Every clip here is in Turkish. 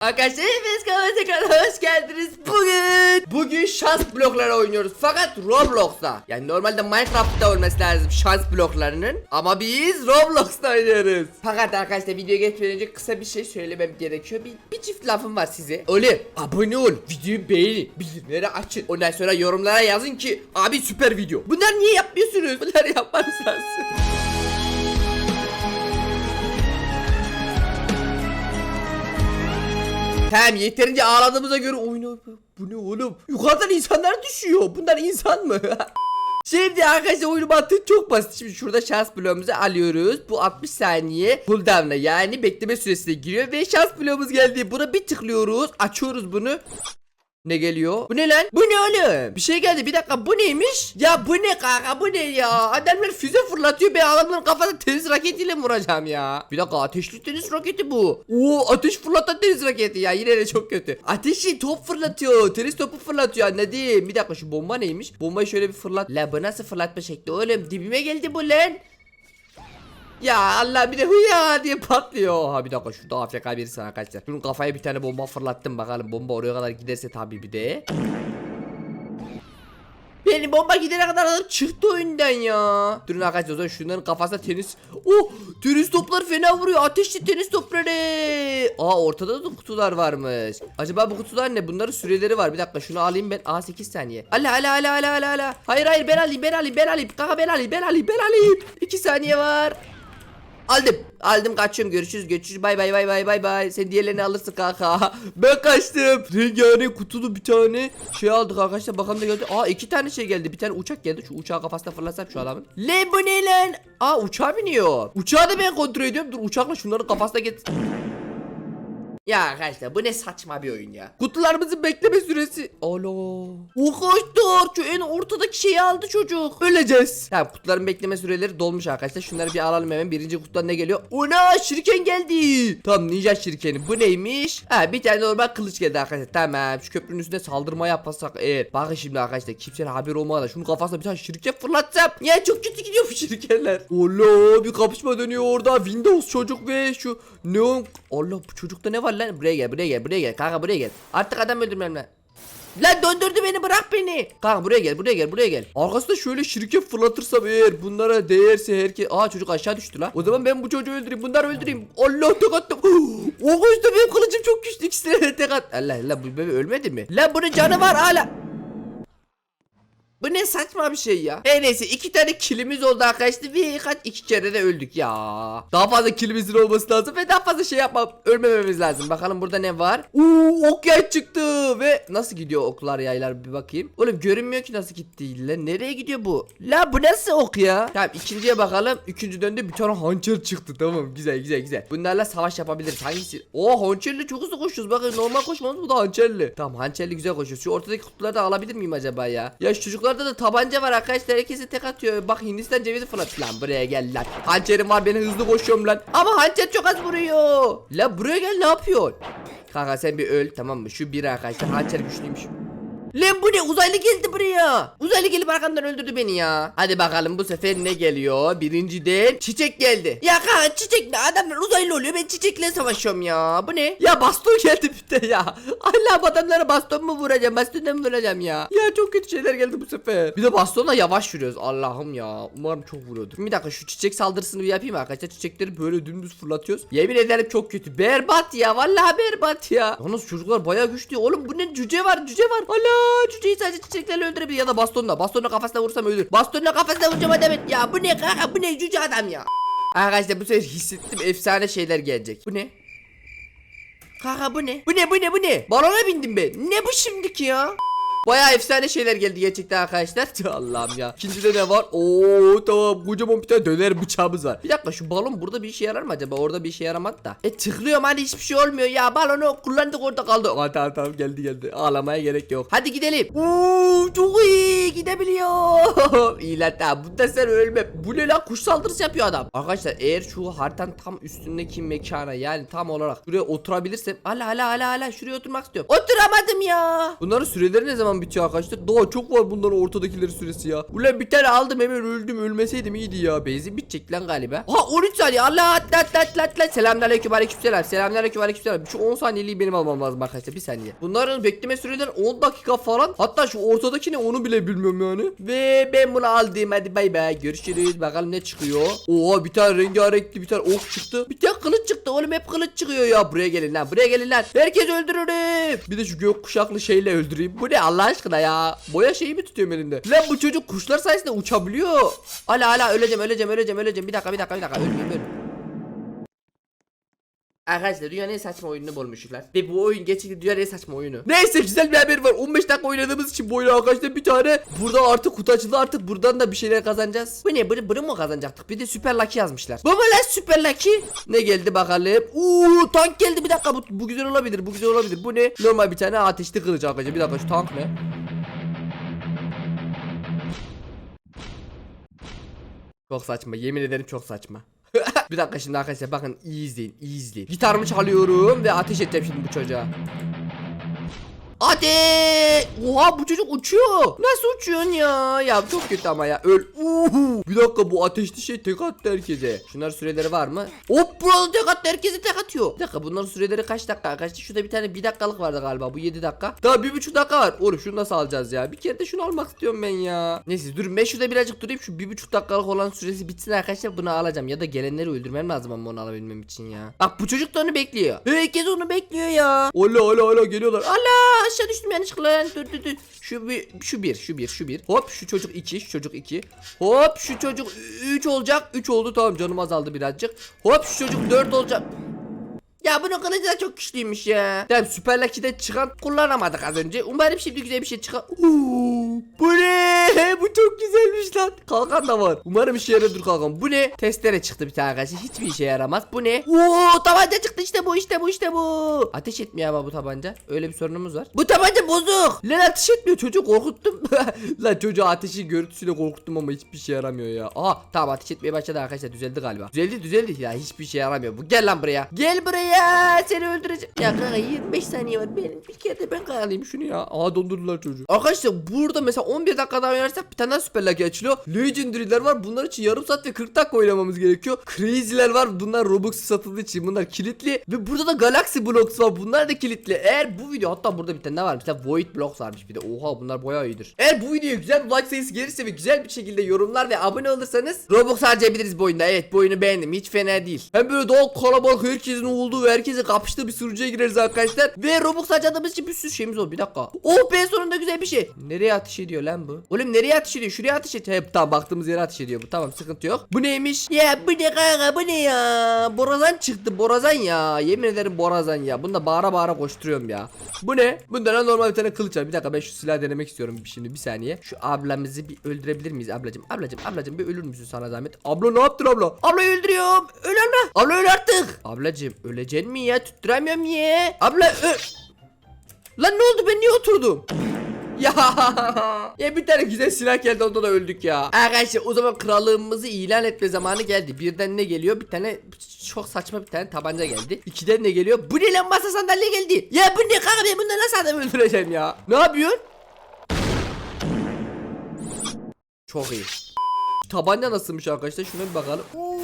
Arkadaşlar hepiniz kanalıma tekrar hoş geldiniz. Bugün bugün şans blokları oynuyoruz fakat Roblox'ta. Yani normalde Minecraft'ta olması lazım şans bloklarının ama biz Roblox'ta oynuyoruz. Fakat arkadaşlar videoya geçmeden önce kısa bir şey söylemem gerekiyor. Bir, bir çift lafım var size. Öyle abone ol, videoyu beğenin, bildirimleri açın. Ondan sonra yorumlara yazın ki abi süper video. Bunlar niye yapmıyorsunuz? Bunları yapmanız lazım. Tamam yeterince ağladığımıza göre oyunu bu ne oğlum? Yukarıdan insanlar düşüyor. Bunlar insan mı? Şimdi arkadaşlar oyunu mantığı çok basit. Şimdi şurada şans bloğumuzu alıyoruz. Bu 60 saniye cooldown'la yani bekleme süresine giriyor ve şans bloğumuz geldi. Buna bir tıklıyoruz. Açıyoruz bunu. Ne geliyor? Bu ne lan? Bu ne oğlum? Bir şey geldi. Bir dakika bu neymiş? Ya bu ne kanka? Bu ne ya? Adamlar füze fırlatıyor. Ben adamların kafasına tenis raketiyle vuracağım ya? Bir dakika ateşli tenis raketi bu. Oo ateş fırlatan tenis raketi ya. Yine de çok kötü. Ateşi top fırlatıyor. Tenis topu fırlatıyor anladım. Bir dakika şu bomba neymiş? Bombayı şöyle bir fırlat. La bu nasıl fırlatma şekli oğlum? Dibime geldi bu lan. Ya Allah bir de hıya diye patlıyor. Ha bir dakika şurada AFK birisi arkadaşlar. Şunun kafaya bir tane bomba fırlattım bakalım bomba oraya kadar giderse tabii bir de. Benim bomba gidene kadar adam çıktı oyundan ya. Durun arkadaşlar o zaman şunların kafasına tenis. Oh tenis topları fena vuruyor. Ateşli tenis topları. Aa ortada da kutular varmış. Acaba bu kutular ne? Bunların süreleri var. Bir dakika şunu alayım ben. Aa 8 saniye. Ala ala ala ala ala. Hayır hayır ben alayım ben alayım ben alayım. Kaka ben alayım ben alayım ben alayım. 2 saniye var. Aldım. Aldım kaçıyorum. Görüşürüz. Görüşürüz. Bay bay bay bay bay bay. Sen diğerlerini alırsın kanka. Ben kaçtım. Rengarenk kutulu bir tane şey aldık arkadaşlar. Bakalım ne geldi. Aa iki tane şey geldi. Bir tane uçak geldi. Şu uçağı kafasına fırlatsam şu adamın. Lan bu ne lan? Aa uçağa biniyor. Uçağı da ben kontrol ediyorum. Dur uçakla şunların kafasına git. Ya arkadaşlar bu ne saçma bir oyun ya. Kutularımızın bekleme süresi. Alo. Arkadaşlar şu en ortadaki şeyi aldı çocuk. Öleceğiz. Tamam kutuların bekleme süreleri dolmuş arkadaşlar. Şunları bir alalım hemen. Birinci kutudan ne geliyor? Ona şirken geldi. Tamam ninja şirkeni. Bu neymiş? Ha bir tane normal kılıç geldi arkadaşlar. Tamam şu köprünün üstüne saldırma yaparsak eğer. Bakın şimdi arkadaşlar kimsenin haberi olmadan şunun kafasına bir tane şirken fırlatsam. Ya çok kötü gidiyor bu şirkenler. Allah bir kapışma dönüyor orada. Windows çocuk ve şu neon. Allah bu çocukta ne var lan? Buraya gel buraya gel buraya gel. Kanka buraya gel. Artık adam öldürmem lan. Lan döndürdü beni bırak beni. Kanka buraya gel buraya gel buraya gel. Arkasında şöyle şirket fırlatırsam eğer bunlara değerse herkes. Aa çocuk aşağı düştü lan. O zaman ben bu çocuğu öldüreyim bunları öldüreyim. Allah tek attım. O koştu benim kılıcım çok güçlü ikisine tek at. Allah Allah bu bebe ölmedi mi? Lan bunun canı var hala. Bu ne saçma bir şey ya. Her neyse iki tane kilimiz oldu arkadaşlar ve kaç iki kere de öldük ya. Daha fazla kilimizin olması lazım ve daha fazla şey yapmam ölmememiz lazım. Bakalım burada ne var? Uuu ok yay çıktı ve nasıl gidiyor oklar yaylar bir bakayım. Oğlum görünmüyor ki nasıl gitti. Lan nereye gidiyor bu? La bu nasıl ok ya? Tamam ikinciye bakalım. Üçüncü döndü bir tane hançer çıktı tamam güzel güzel güzel. Bunlarla savaş yapabiliriz. Hangisi? Oo hançerli çok hızlı koşuyoruz. Bakın normal koşmamız bu da hançerli. Tamam hançerli güzel koşuyoruz. Şu ortadaki kutuları da alabilir miyim acaba ya? Ya şu çocuklarda da tabanca var arkadaşlar. Herkese tek atıyor. Bak Hindistan cevizi fırlat. Lan buraya gel lan. Hançerim var ben hızlı koşuyorum lan. Ama hançer çok az vuruyor. La buraya gel ne yapıyorsun? Kanka sen bir öl tamam mı? Şu bir arkadaşlar hançer güçlüymüş. Lan bu ne uzaylı geldi buraya. Uzaylı gelip arkamdan öldürdü beni ya. Hadi bakalım bu sefer ne geliyor? Birinciden çiçek geldi. Ya kanka çiçek ne? Adamlar uzaylı oluyor ben çiçekle savaşıyorum ya. Bu ne? Ya baston geldi bir de ya. Allah adamlara baston mu vuracağım? Bastonla mı vuracağım ya? Ya çok kötü şeyler geldi bu sefer. Bir de bastonla yavaş yürüyoruz. Allah'ım ya. Umarım çok vuruyordur. Bir dakika şu çiçek saldırısını bir yapayım arkadaşlar. Çiçekleri böyle dümdüz fırlatıyoruz. Yemin ederim çok kötü. Berbat ya. Vallahi berbat ya. Yalnız çocuklar bayağı güçlü. Oğlum bu ne? Cüce var. Cüce var. Allah cüceyi sadece çiçeklerle öldürebilir ya da bastonla. Bastonla kafasına vursam ölür. Bastonla kafasına vuracağım adam et. Ya bu ne kanka? Bu ne cüce adam ya? Arkadaşlar bu sefer hissettim efsane şeyler gelecek. Bu ne? Kanka bu ne? Bu ne bu ne bu ne? Balona bindim ben. Ne bu şimdiki ya? Baya efsane şeyler geldi gerçekten arkadaşlar. Allah'ım ya. İkincide ne var? Oo tamam kocaman bir tane döner bıçağımız var. Bir dakika şu balon burada bir işe yarar mı acaba? Orada bir işe yaramadı da. E tıklıyorum hani hiçbir şey olmuyor ya. Balonu kullandık orada kaldı. Aa, tamam tamam geldi geldi. Ağlamaya gerek yok. Hadi gidelim. Oo çok iyi gidebiliyor. lan tamam. Bunda sen ölme. Bu ne lan kuş saldırısı yapıyor adam. Arkadaşlar eğer şu haritanın tam üstündeki mekana yani tam olarak buraya oturabilirsem. Hala hala hala hala şuraya oturmak istiyorum. Oturamadım ya. Bunların süreleri ne zaman zaman bitiyor arkadaşlar? Daha çok var bunların ortadakilerin süresi ya. Ulan bir tane aldım hemen öldüm. Ölmeseydim iyiydi ya. Benzin bitecek lan galiba. Ha 13 saniye. Allah atla atla atla atla. Selamünaleyküm aleykümselam. Selamünaleyküm aleykümselam. Şu 10 saniyeliği benim almam lazım arkadaşlar. Bir saniye. Bunların bekleme süreleri 10 dakika falan. Hatta şu ortadaki ne onu bile bilmiyorum yani. Ve ben bunu aldım. Hadi bay bay. Görüşürüz. Bakalım ne çıkıyor. Oha bir tane rengarenkli bir tane ok çıktı. Bir tane kılıç çıktı. Oğlum hep kılıç çıkıyor ya. Buraya gelin lan. Buraya gelin lan. Herkes öldürürüm. Bir de şu gök kuşaklı şeyle öldüreyim. Bu ne Allah aşkına ya. Boya şeyi mi tutuyorum elinde? Lan bu çocuk kuşlar sayesinde uçabiliyor. Hala hala öleceğim öleceğim öleceğim öleceğim. Bir dakika bir dakika bir dakika. Ölmeyeyim ölmeyeyim. Arkadaşlar dünyanın en saçma oyununu bulmuşlar. Ve bu oyun gerçekten dünyanın en saçma oyunu. Neyse güzel bir haber var. 15 dakika oynadığımız için bu oyunu arkadaşlar bir tane burada artık kutu açıldı artık buradan da bir şeyler kazanacağız. Bu ne? Bunu, bunu mu kazanacaktık? Bir de Süper Lucky yazmışlar. Mu lan Süper Lucky? Ne geldi bakalım? Uuu tank geldi bir dakika bu, bu güzel olabilir bu güzel olabilir. Bu ne? Normal bir tane ateşli kılıç arkadaşlar. Bir dakika şu tank ne? Çok saçma yemin ederim çok saçma. Bir dakika şimdi arkadaşlar bakın iyi izleyin iyi izleyin. Gitarımı çalıyorum ve ateş edeceğim şimdi bu çocuğa. Ateş! Oha bu çocuk uçuyor. Nasıl uçuyorsun ya? Ya çok kötü ama ya. Öl. Uhu. Bir dakika bu ateşli şey tek attı herkese. Şunlar süreleri var mı? Hop burada tek attı herkese tek atıyor. Bir dakika bunların süreleri kaç dakika arkadaşlar? Şurada bir tane bir dakikalık vardı galiba. Bu 7 dakika. Daha bir buçuk dakika var. Oğlum şunu nasıl alacağız ya? Bir kere de şunu almak istiyorum ben ya. Neyse durun ben şurada birazcık durayım. Şu bir buçuk dakikalık olan süresi bitsin arkadaşlar. Bunu alacağım. Ya da gelenleri öldürmem lazım ama onu alabilmem için ya. Bak bu çocuk da onu bekliyor. Herkes onu bekliyor ya. Ola ola ola geliyorlar. Allah aşağı düştüm yanlışlıkla. Dur dur dur. Şu bir şu bir şu bir şu bir. Hop şu çocuk iki şu çocuk iki. Hop şu çocuk üç olacak. Üç oldu tamam canım azaldı birazcık. Hop şu çocuk dört olacak. Ya bunun kılıcı da çok güçlüymüş ya. Tamam Süper Lucky'de çıkan kullanamadık az önce. Umarım şimdi güzel bir şey çıkar. Uuu, bu ne? Bu çok güzelmiş lan. Kalkan da var. Umarım işe yaradır kalkan. Bu ne? Testere çıktı bir tane arkadaşlar. Hiçbir işe yaramaz. Bu ne? Oo tabanca çıktı işte bu işte bu işte bu. Ateş etmiyor ama bu tabanca. Öyle bir sorunumuz var. Bu tabanca bozuk. Lan ateş etmiyor. Çocuğu korkuttum. lan çocuğu ateşin görüntüsüyle korkuttum ama hiçbir şey yaramıyor ya. Aha tamam ateş etmeye başladı arkadaşlar. Düzeldi galiba. Düzeldi düzeldi. Ya hiçbir şey yaramıyor. Bu gel lan buraya. Gel buraya. Seni öldüreceğim. Ya kanka 25 saniye var. Benim bir kere de ben kanalayım şunu ya. Aa dondurdular çocuğu. Arkadaşlar burada mesela 11 dakika daha oynarsak bir tane daha süper lucky açılıyor. Legendary'ler var. Bunlar için yarım saat ve 40 dakika oynamamız gerekiyor. Crazy'ler var. Bunlar Robux satıldığı için bunlar kilitli. Ve burada da Galaxy Blocks var. Bunlar da kilitli. Eğer bu video hatta burada bir tane daha var. Tane Void Blocks varmış bir de. Oha bunlar bayağı iyidir. Eğer bu videoya güzel bir like sayısı gelirse ve güzel bir şekilde yorumlar ve abone olursanız Robux harcayabiliriz bu oyunda. Evet bu oyunu beğendim. Hiç fena değil. Hem böyle daha kalabalık herkesin olduğu ve herkesin kapıştığı bir sunucuya gireriz arkadaşlar. Ve Robux harcadığımız için bir sürü şeyimiz olur. Bir dakika. Oh be sonunda güzel bir şey. Nereye ateş ediyor lan bu? Oğlum nereye ateş ediyor? Şuraya ateş et. Hep tamam baktığımız yere ateş ediyor bu. Tamam sıkıntı yok. Bu neymiş? Ya bu ne kanka bu ne ya? Borazan çıktı borazan ya. Yemin ederim borazan ya. Bunu da bağıra bağıra koşturuyorum ya. Bu ne? Bunda lan normal bir tane kılıç var. Bir dakika ben şu silahı denemek istiyorum şimdi bir saniye. Şu ablamızı bir öldürebilir miyiz ablacım? Ablacım ablacım bir ölür müsün sana zahmet? Abla ne yaptın abla? Ablayı öldürüyorum. Öl abla. Abla öl artık. Ablacım öleceksin mi ya? Tutturamıyorum ya. Abla. Lan ne oldu ben niye oturdum? Ya ya bir tane güzel silah geldi onda da öldük ya. Arkadaşlar o zaman krallığımızı ilan etme zamanı geldi. Birden ne geliyor? Bir tane çok saçma bir tane tabanca geldi. İkiden ne geliyor? Bu ne lan masa sandalye geldi. Ya bu ne kanka ben bunları nasıl adam öldüreceğim ya? Ne yapıyorsun? Çok iyi. Tabanca nasılmış arkadaşlar? Şuna bir bakalım. Uuu,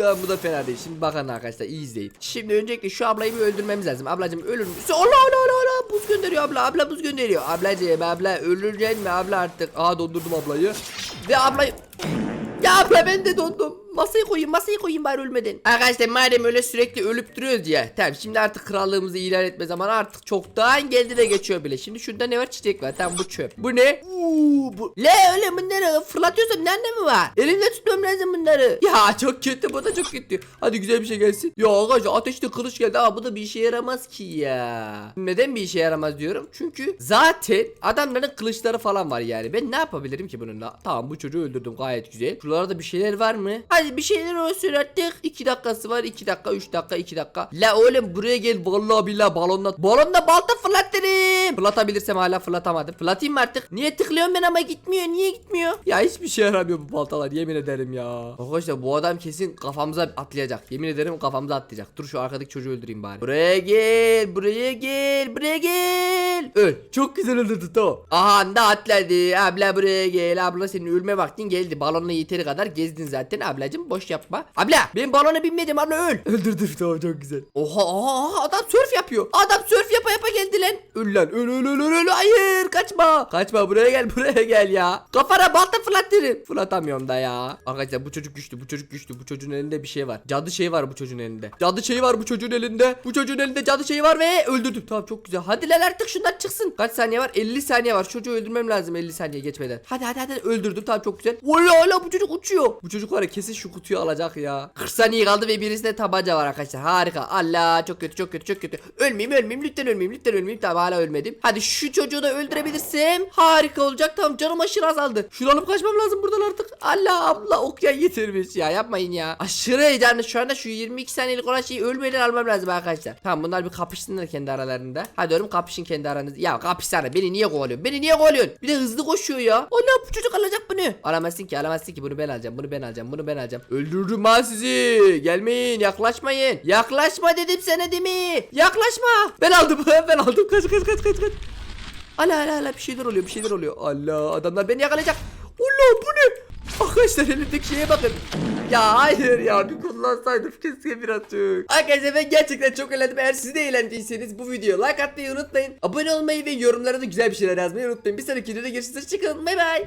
Tamam bu da fena değil. Şimdi bakın arkadaşlar iyi izleyin. Şimdi öncelikle şu ablayı bir öldürmemiz lazım. Ablacım ölür müsün? Allah Allah Allah Allah buz gönderiyor abla. Abla buz gönderiyor. Ablacım abla öleceksin mi abla artık? Aa dondurdum ablayı. Ve ablayı... Ya abla ben de dondum. Masayı koyayım masayı koyayım bari ölmeden. Arkadaşlar madem öyle sürekli ölüp duruyoruz ya. Tamam şimdi artık krallığımızı ilan etme zamanı artık çoktan geldi de geçiyor bile. Şimdi şurada ne var çiçek var. Tamam bu çöp. Bu ne? Uuu bu. Le öyle bunları fırlatıyorsan ne anlamı var? Elimle tutmam lazım bunları. Ya çok kötü bu da çok kötü. Hadi güzel bir şey gelsin. Ya arkadaşlar ateşte kılıç geldi. Aa bu da bir işe yaramaz ki ya. Neden bir işe yaramaz diyorum? Çünkü zaten adamların kılıçları falan var yani. Ben ne yapabilirim ki bununla? Tamam bu çocuğu öldürdüm gayet güzel. Şuralarda bir şeyler var mı? Hayır hadi bir şeyler olsun artık. 2 dakikası var 2 dakika 3 dakika 2 dakika. La oğlum buraya gel vallahi billahi balonla. Balonla balta fırlatırım. Fırlatabilirsem hala fırlatamadım. Fırlatayım mı artık? Niye tıklıyorum ben ama gitmiyor niye gitmiyor? Ya hiçbir şey yaramıyor bu baltalar yemin ederim ya. Arkadaşlar bu adam kesin kafamıza atlayacak. Yemin ederim kafamıza atlayacak. Dur şu arkadaki çocuğu öldüreyim bari. Buraya gel buraya gel buraya gel. Öl. Çok güzel öldürdü tamam. Aha da atladı. Abla buraya gel. Abla senin ölme vaktin geldi. Balonla yeteri kadar gezdin zaten ablacım boş yapma. Abla ben balona binmedim abla öl. Öldürdüm tamam çok güzel. Oha oha adam surf yapıyor. Adam surf yapa yapa geldi lan. Öl lan öl öl öl öl öl. Hayır kaçma. Kaçma buraya gel buraya gel ya. Kafana balta fırlattırın. Fırlatamıyorum da ya. Arkadaşlar bu çocuk güçlü bu çocuk güçlü. Bu çocuğun elinde bir şey var. Cadı şeyi var bu çocuğun elinde. Cadı şeyi var bu çocuğun elinde. Bu çocuğun elinde cadı şeyi var ve öldürdüm. Tamam çok güzel. Hadi lan artık şundan çıksın. Kaç saniye var? 50 saniye var. Çocuğu öldürmem lazım 50 saniye geçmeden. Hadi hadi hadi öldürdüm. Tamam çok güzel. Valla hala bu çocuk uçuyor. Bu çocuk var ya kesin şu kutuyu alacak ya. 40 saniye kaldı ve birisinde tabanca var arkadaşlar. Harika. Allah çok kötü çok kötü çok kötü. Ölmeyeyim ölmeyeyim lütfen ölmeyeyim lütfen ölmeyeyim. Tamam hala ölmedim. Hadi şu çocuğu da öldürebilirsem harika olacak. Tamam canım aşırı azaldı. Şunu alıp kaçmam lazım buradan artık. Allah abla okya getirmiş ya yapmayın ya. Aşırı heyecanlı şu anda şu 22 saniyelik olan şeyi ölmeden almam lazım arkadaşlar. Tamam bunlar bir kapışsınlar kendi aralarında. Hadi oğlum kapışın kendi aranızda. Ya kapışsana beni niye kovalıyorsun? Beni niye kovalıyorsun? Bir de hızlı koşuyor ya. Allah bu çocuk alacak bunu. Alamazsın ki alamazsın ki bunu ben alacağım. Bunu ben alacağım. Bunu ben alacağım. Öldürürüm ha sizi. Gelmeyin yaklaşmayın. Yaklaşma dedim sana değil mi? Yaklaşma. Ben aldım. ben aldım. Kaç kaç kaç kaç kaç. Ala ala ala bir şeyler oluyor bir şeyler oluyor. Allah adamlar beni yakalayacak. Allah bu ne? Arkadaşlar elindeki şeye bakın. Ya hayır ya bir kullansaydım keşke birazcık. Arkadaşlar ben gerçekten çok eğlendim. Eğer siz de eğlendiyseniz bu videoya like atmayı unutmayın. Abone olmayı ve yorumlara da güzel bir şeyler yazmayı unutmayın. Bir sonraki videoda görüşürüz. Hoşçakalın. Bay bay.